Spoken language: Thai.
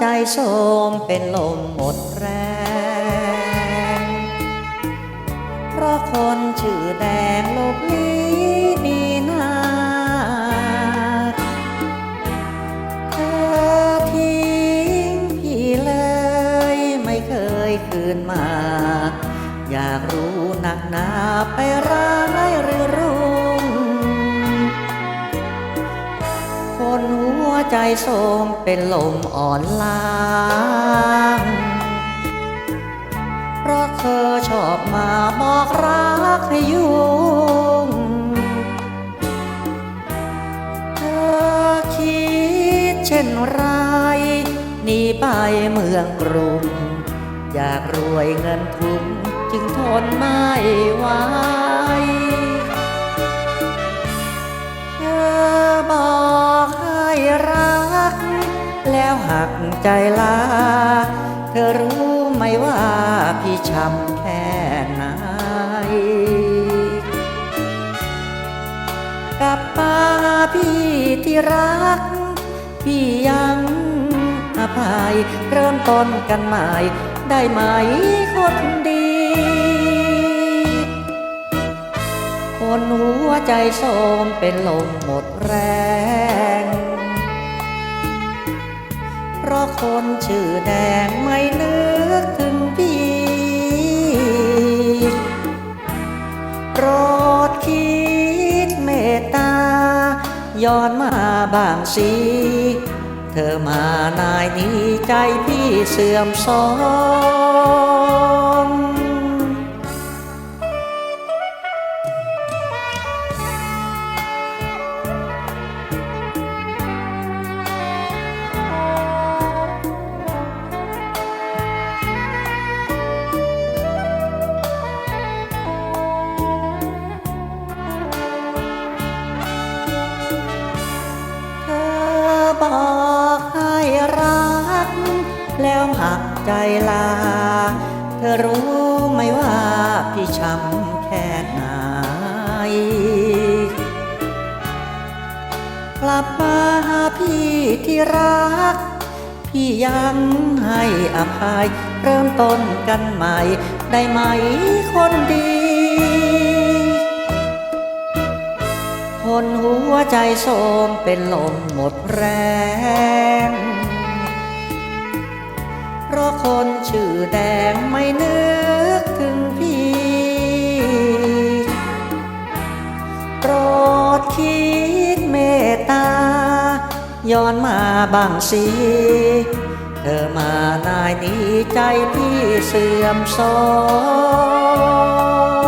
ใจโสมเป็นลมหมดแรง เพราะคนชื่อแดงลบลีนีนาเธอทิ้งพี่เลยไม่เคยคืนมา อยากรู้หนักหนาไปร้ายหรือ ใจโสมเป็นลมอ่อนล้างเพราะเธอชอบมาบอกรักให้ยุ่ง เธอคิดเช่นไรหนีไปเมืองกรุง อยากรวยเงินทุนจึงทนไม่ไหว ก แล้วหักใจลา เธอรู้ไหมว่าพี่ช้ำแค่ไหนกลับมาพี่ที่รัก พี่ยังอภัย เริ่มต้นกันใหม่ ได้ไหมคนดีคนหัวใจโสมเป็นลมหมดแรง ย้อนมาบางสี เธอมานายนี้ใจพี่เสื่อมซ้อ บอกให้รัก แล้วหักใจลา เธอรู้ไหมว่าพี่ช้ำแค่ไหน กลับมาหาพี่ที่รัก พี่ยังให้อภัย เริ่มต้นกันใหม่ ได้ไหมคนดี นหัวใจโสมเป็นลมหมดแรง เพราะคนชื่อแดงไม่นึกถึงพี่โปรดคิดเมตตา ย้อนมาบางสิเธอมานายนี้ใจพี่เสื่อมทรอง